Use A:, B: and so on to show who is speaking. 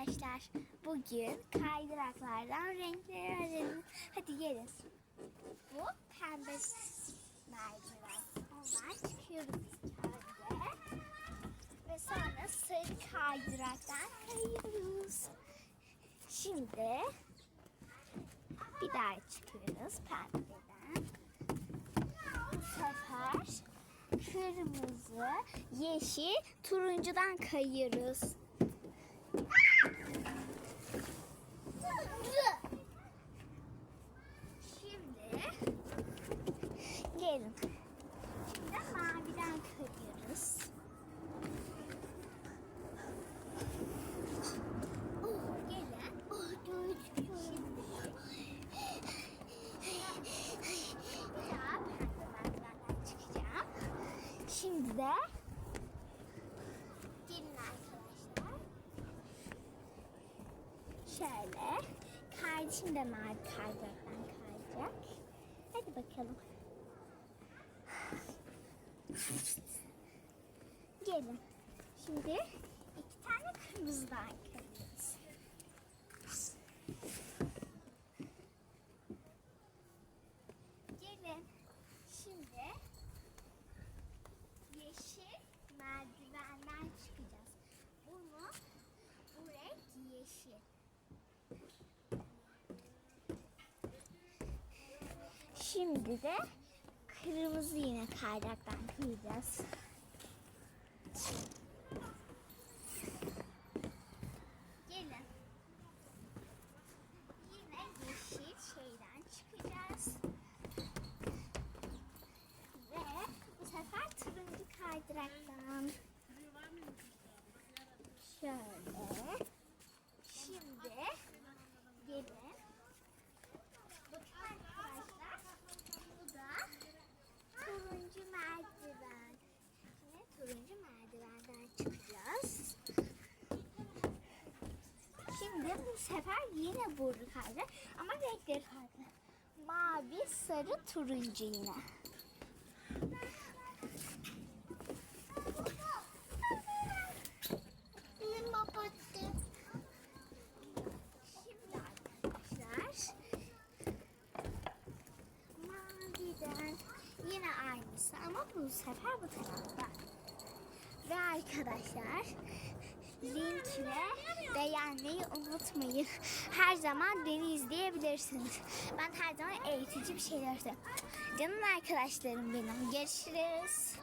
A: arkadaşlar. Bugün kaydıraklardan renkleri öğrenin. Hadi gelin. Bu pembe merdiven. Ondan çıkıyoruz. Ve sonra sarı kaydıraktan kayıyoruz. Şimdi bir daha çıkıyoruz pembeden. Bu sefer kırmızı, yeşil, turuncudan kayıyoruz. Şimdi gelin. Şimdi maviden kayıyoruz. Oh, gelin. Oh, Şimdi bir daha pembe merdivenden çıkacağım. Şimdi de gelin arkadaşlar. Şöyle. Kardeşim de mavi kaydıraktan kayacak. Hadi bakalım. Gelin. Şimdi iki tane kırmızıdan kayıyoruz. Gelin. Şimdi yeşil merdivenden çıkacağız. Bunu bu renk yeşil. Şimdi de kırmızı yine kaydıraktan kıyacağız. Gelin. Yine yeşil şeyden çıkacağız. Ve bu sefer turuncu kaydıraktan. Şöyle. Şimdi gelin. Bakın arkadaşlar. Bu da turuncu merdiven. Yine turuncu merdivenden çıkacağız. Şimdi bu sefer yine burnu kaydı. Ama renkleri farklı. Mavi, sarı, turuncu yine. Şimdi arkadaşlar maviden yine aynısı ama bu sefer bu tarafta. Ve arkadaşlar link beğenmeyi unutmayın. Her zaman beni izleyebilirsiniz. Ben her zaman eğitici bir şeyler yapıyorum. Canım arkadaşlarım benim. Görüşürüz.